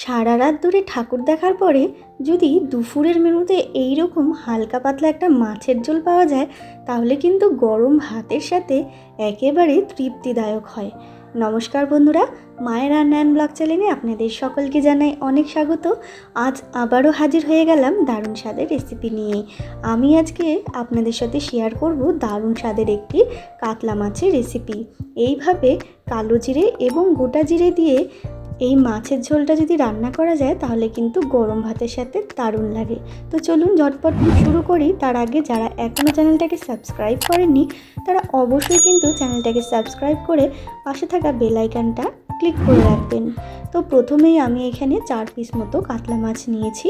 সারা রাত ধরে ঠাকুর দেখার পরে যদি দুপুরের মেনুতে এই রকম হালকা পাতলা একটা মাছের ঝোল পাওয়া যায়, তাহলে কিন্তু গরম ভাতের সাথে একেবারে তৃপ্তিদায়ক হয়। নমস্কার বন্ধুরা, মায়ের রান্নায়ন ব্লগ চ্যানেলে আপনাদের সকলকে জানাই অনেক স্বাগত। আজ আবারও হাজির হয়ে গেলাম দারুণ স্বাদের রেসিপি নিয়ে। আমি আজকে আপনাদের সাথে শেয়ার করব দারুণ স্বাদের একটি কাতলা মাছের রেসিপি এইভাবে কালো জিরে এবং গোটা জিরে দিয়ে এই মাছের ঝোলটা যদি রান্না করা যায়, তাহলে কিন্তু গরম ভাতের সাথে দারুণ লাগে। তো চলুন ঝটপট শুরু করি। তার আগে যারা এখনও চ্যানেলটাকে সাবস্ক্রাইব করেননি, তারা অবশ্যই কিন্তু চ্যানেলটাকে সাবস্ক্রাইব করে পাশে থাকা বেল আইকনটা ক্লিক করে রাখবেন। তো প্রথমেই আমি এখানে চার পিস মতো কাতলা মাছ নিয়েছি।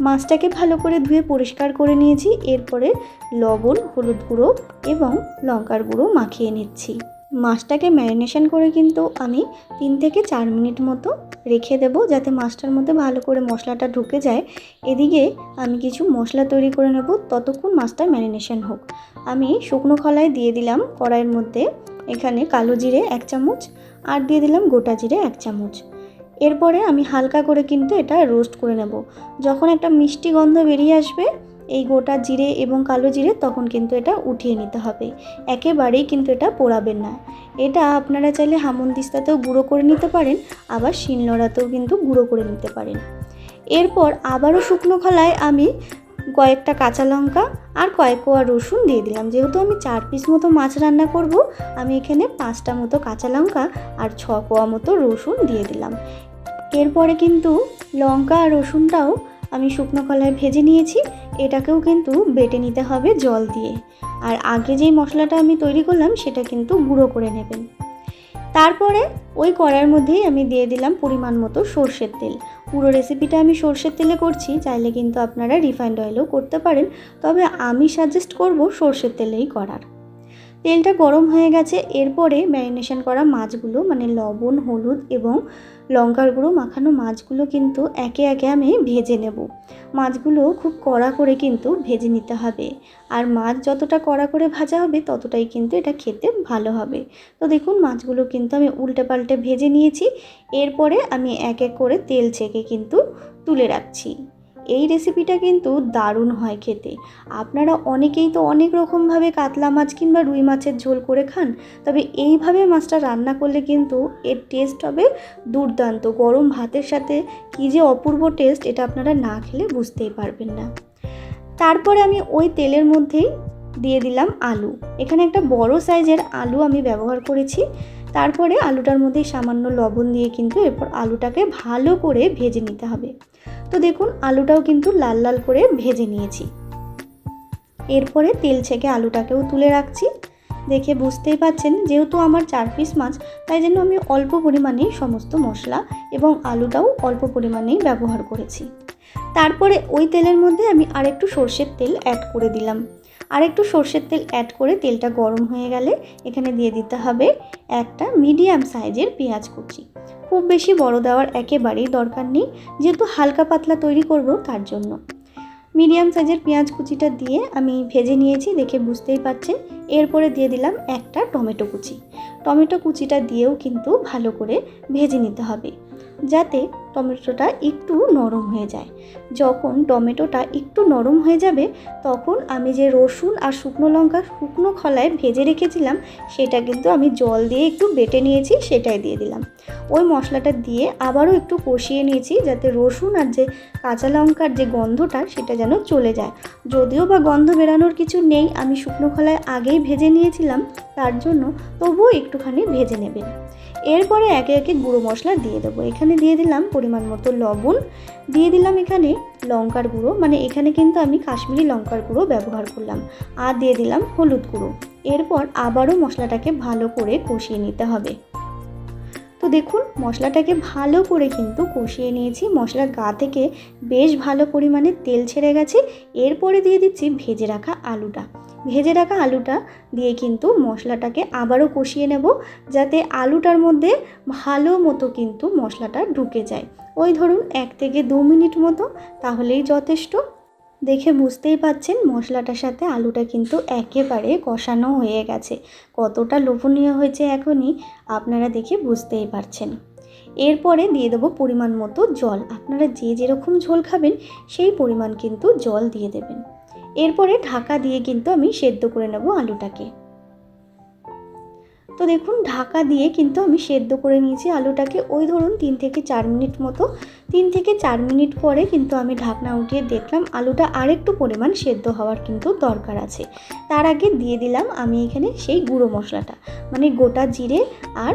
মাছটাকে ভালো করে ধুয়ে পরিষ্কার করে নিয়েছি। এরপরে লবণ, হলুদ গুঁড়ো এবং লঙ্কার গুঁড়ো মাখিয়ে নিচ্ছি। মাছটাকে ম্যারিনেশন করে কিন্তু আমি তিন থেকে চার মিনিট মতো রেখে দেব যাতে মাছটার মধ্যে ভালো করে মশলাটা ঢুকে যায়। এদিকে আমি কিছু মশলা তৈরি করে নেব, ততক্ষণ মাছটা ম্যারিনেশন হোক। আমি শুকনো খলায় দিয়ে দিলাম কড়াইয়ের মধ্যে এখানে কালো জিরে এক চামচ আর দিয়ে দিলাম গোটা জিরে এক চামচ। এরপরে আমি হালকা করে কিন্তু এটা রোস্ট করে নেব। যখন একটা মিষ্টি গন্ধ বেরিয়ে আসবে এই গোটা জিরে এবং কালো জিরে তখন কিন্তু এটা উঠিয়ে নিতে হবে। একেবারেই কিন্তু এটা পোড়াবেন না। এটা আপনারা চাইলে হামন্দিস্তাতেও গুঁড়ো করে নিতে পারেন, আবার শিলনোড়াতেও কিন্তু গুঁড়ো করে নিতে পারেন। এরপর আবারও শুকনো খলায় আমি কয়েকটা কাঁচা লঙ্কা আর কয়েক কোয়া রসুন দিয়ে দিলাম। যেহেতু আমি চার পিস মতো মাছ রান্না করব, আমি এখানে পাঁচটা মতো কাঁচা লঙ্কা আর ছ কোয়া মতো রসুন দিয়ে দিলাম। এরপরে কিন্তু লঙ্কা আর রসুনটাও আমি শুকনো কলায় ভেজে নিয়েছি, এটাকেও কিন্তু বেটে নিতে হবে জল দিয়ে। আর আগে যেই মশলাটা আমি তৈরি করলাম, সেটা কিন্তু গুঁড়ো করে নেবেন। তারপরে ওই কড়ার মধ্যেই আমি দিয়ে দিলাম পরিমাণ মতো সর্ষের তেল। পুরো রেসিপিটা আমি সর্ষের তেলে করছি, চাইলে কিন্তু আপনারা রিফাইন্ড অয়েলেও করতে পারেন, তবে আমি সাজেস্ট করব সর্ষের তেলেই করার। তেলটা গরম হয়ে গেছে, এরপরে ম্যারিনেশন করা মাছগুলো মানে লবণ, হলুদ এবং লঙ্কার গুঁড়ো মাখানো মাছগুলো কিন্তু একে একে আমি ভেজে নেব। মাছগুলো খুব কড়া করে কিন্তু ভেজে নিতে হবে। আর মাছ যতটা কড়া করে ভাজা হবে, ততটাই কিন্তু এটা খেতে ভালো হবে। তো দেখুন, মাছগুলো কিন্তু আমি উল্টে পাল্টে ভেজে নিয়েছি। এরপরে আমি এক এক করে তেল ছেঁকে কিন্তু তুলে রাখছি। এই রেসিপিটা কিন্তু দারুণ হয় খেতে। আপনারা অনেকেই তো অনেক রকমভাবে কাতলা মাছ কিংবা রুই মাছের ঝোল করে খান, তবে এইভাবে মাছটা রান্না করলে কিন্তু এর টেস্ট হবে দুর্দান্ত। গরম ভাতের সাথে কী যে অপূর্ব টেস্ট এটা আপনারা না খেলে বুঝতেই পারবেন না। তারপরে আমি ওই তেলের মধ্যেই দিয়ে দিলাম আলু। এখানে একটা বড় সাইজের আলু আমি ব্যবহার করেছি। তারপরে আলুটার মধ্যে সামান্য লবণ দিয়ে কিন্তু এরপর আলুটাকে ভালো করে ভেজে নিতে হবে। তো দেখুন, আলুটাও কিন্তু লাল লাল করে ভেজে নিয়েছি। এরপরে তেল ছেঁকে আলুটাকেও তুলে রাখছি। দেখে বুঝতেই পাচ্ছেন, যেহেতু আমার চার পিস মাছ, তাই জন্য আমি অল্প পরিমাণেই সমস্ত মশলা এবং আলুটাও অল্প পরিমাণেই ব্যবহার করেছি। তারপরে ওই তেলের মধ্যে আমি আরেকটু সর্ষের তেল অ্যাড করে দিলাম। আর একটু সর্ষের তেল অ্যাড করে তেলটা গরম হয়ে গেলে এখানে দিয়ে দিতে হবে একটা মিডিয়াম সাইজের পেঁয়াজ কুচি। খুব বেশি বড় দেওয়ার একেবারেই দরকার নেই, যেহেতু হালকা পাতলা তৈরি করব তার জন্য। মিডিয়াম সাইজের পেঁয়াজ কুচিটা দিয়ে আমি ভেজে নিয়েছি, দেখে বুঝতেই পারছেন এরপরে দিয়ে দিলাম একটা টমেটো কুচি। টমেটো কুচিটা দিয়েও কিন্তু ভালো করে ভেজে নিতে হবে। যাতে টমেটোটা একটু নরম হয়ে যায়। যখন টমেটোটা একটু নরম হয়ে যাবে, তখন আমি যে রসুন আর শুকনো লঙ্কা, শুকনো খলায় ভেজে রেখেছিলাম, সেটা কিন্তু আমি জল দিয়ে একটু বেটে নিয়েছি, সেটাই দিয়ে দিলাম। ওই মশলাটা দিয়ে আবারও একটু কষিয়ে নিয়েছি, যাতে রসুন আর যে কাঁচা লঙ্কার যে গন্ধটা, সেটা যেন চলে যায়। যদিও বা গন্ধ বেরানোর কিছু নেই, আমি শুকনো খলায় আগেই ভেজে নিয়েছিলাম, তার জন্য তবুও একটুখানি ভেজে নেবেন। এরপরে একে একে গুঁড়ো মশলা দিয়ে দেবো। এখানে দিয়ে দিলাম পরিমাণ মতো লবণ। দিয়ে দিলাম এখানে লঙ্কার গুঁড়ো। মানে এখানে কিন্তু আমি কাশ্মীরি লঙ্কার গুঁড়ো ব্যবহার করলাম। আর দিয়ে দিলাম হলুদ গুঁড়ো। এরপর আবারও মশলাটাকে ভালো করে কষিয়ে নিতে হবে। তো দেখুন, মশলাটাকে ভালো করে কিন্তু কষিয়ে নিয়েছি। মশলার গা থেকে বেশ ভালো পরিমাণে তেল ছেড়ে গেছে। এরপরে দিয়ে দিচ্ছি ভেজে রাখা আলুটা। ভেজে রাখা আলুটা দিয়ে কিন্তু মশলাটাকে আবারও কষিয়ে নেব যাতে আলুটার মধ্যে ভালো মতো কিন্তু মশলাটা ঢুকে যায়। ওই ধরুন এক থেকে দু মিনিট মতো তাহলেই যথেষ্ট। দেখে বুঝতেই পাচ্ছেন মশলাটার সাথে আলুটা কিন্তু একেবারে কষানো হয়ে গেছে। কতটা লোভনীয় হয়েছে এখনই আপনারা দেখে বুঝতেই পারছেন। এরপরে দিয়ে দেবো পরিমাণ মতো জল। আপনারা যে যেরকম ঝোল খাবেন সেই পরিমাণ কিন্তু জল দিয়ে দেবেন। এরপরে ঢাকা দিয়ে কিন্তু আমি সেদ্ধ করে নেব আলুটাকে। তো দেখুন, ঢাকা দিয়ে কিন্তু আমি সেদ্ধ করে নিয়েছি আলুটাকে। ওই ধরুন তিন থেকে চার মিনিট মতো। তিন থেকে চার মিনিট পরে কিন্তু আমি ঢাকনা উঠিয়ে দেখলাম আলুটা আরেকটু পরিমাণ সেদ্ধ হওয়ার কিন্তু দরকার আছে। তার আগে দিয়ে দিলাম আমি এখানে সেই গুঁড়ো মশলাটা মানে গোটা জিরে আর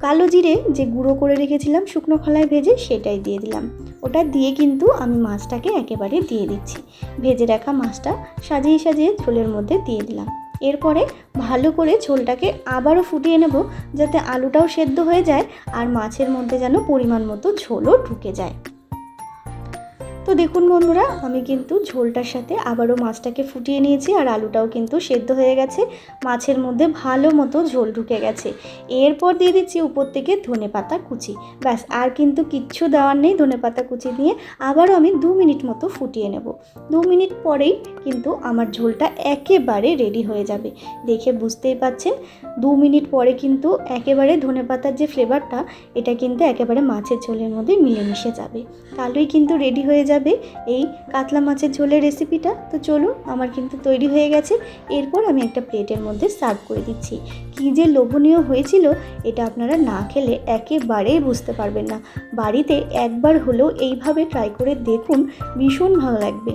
কালো জিরে যে গুঁড়ো করে রেখেছিলাম শুকনো খোলায় ভেজে সেটাই দিয়ে দিলাম। ওটা দিয়ে কিন্তু আমি মাছটাকে একেবারে দিয়ে দিচ্ছি। ভেজে রাখা মাছটা সাজিয়ে সাজিয়ে ঝোলের মধ্যে দিয়ে দিলাম। এরপরে ভালো করে ঝোলটাকে আবারও ফুটিয়ে নেব যাতে আলুটাও সেদ্ধ হয়ে যায় আর মাছের মধ্যে যেন পরিমাণ মতো ঝোলও ঢুকে যায়। তো দেখুন বন্ধুরা, আমি কিন্তু ঝোলটার সাথে আবারও মাছটাকে ফুটিয়ে নিয়েছি আর আলুটাও কিন্তু সেদ্ধ হয়ে গেছে। মাছের মধ্যে ভালো মতো ঝোল ঢুকে গেছে। এরপর দিয়ে দিচ্ছি উপর থেকে ধনে পাতা কুচি। ব্যাস, আর কিন্তু কিচ্ছু দেওয়ার নেই ধনে পাতা কুচি দিয়ে। আবারও আমি দু মিনিট মতো ফুটিয়ে নেব। দু মিনিট পরেই কিন্তু আমার ঝোলটা একেবারে রেডি হয়ে যাবে। দেখে বুঝতেই পাচ্ছেন, দু মিনিট পরে কিন্তু একেবারে ধনে পাতার যে ফ্লেভারটা, এটা কিন্তু একেবারে মাছের ঝোলের মধ্যে মিলেমিশে যাবে। তাহলেই কিন্তু রেডি হয়ে যাবে এই কাতলা মাছের ঝোলের রেসিপিটা তো চলুন, আমার কিন্তু তৈরি হয়ে গেছে। এরপর আমি একটা প্লেটের মধ্যে সার্ভ করে দিচ্ছি। কী যে লোভনীয় হয়েছিল, এটা আপনারা না খেলে একেবারেই বুঝতে পারবেন না। বাড়িতে একবার হলেও এইভাবে ট্রাই করে দেখুন, ভীষণ ভালো লাগবে।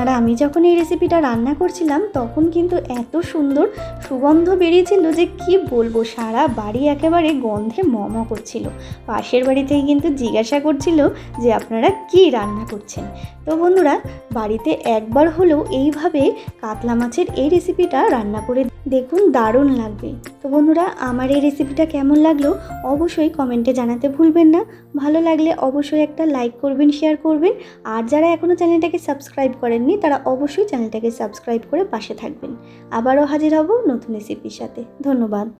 আর আমি যখন এই রেসিপিটা রান্না করছিলাম, তখন কিন্তু এত সুন্দর সুগন্ধ বেরিয়েছিল যে কি বলব, সারা বাড়ি একেবারে গন্ধে মম করছিল। পাশের বাড়ি থেকে কিন্তু জিজ্ঞাসা করছিল যে আপনারা কি রান্না করছেন? তো বন্ধুরা, বাড়িতে একবার হলেও এইভাবে কাতলা মাছের এই রেসিপিটা রান্না করে দেখুন দারুণ লাগবে। তো বন্ধুরা, আমার এই রেসিপিটা কেমন লাগল অবশ্যই কমেন্টে জানাতে ভুলবেন না। ভালো লাগলে অবশ্যই একটা লাইক করবেন শেয়ার করবেন। আর যারা এখনও চ্যানেলটাকে সাবস্ক্রাইব করেননি, তারা অবশ্যই চ্যানেলটাকে সাবস্ক্রাইব করে পাশে থাকবেন। আবারও হাজির হব নতুন রেসিপির সাথে। ধন্যবাদ।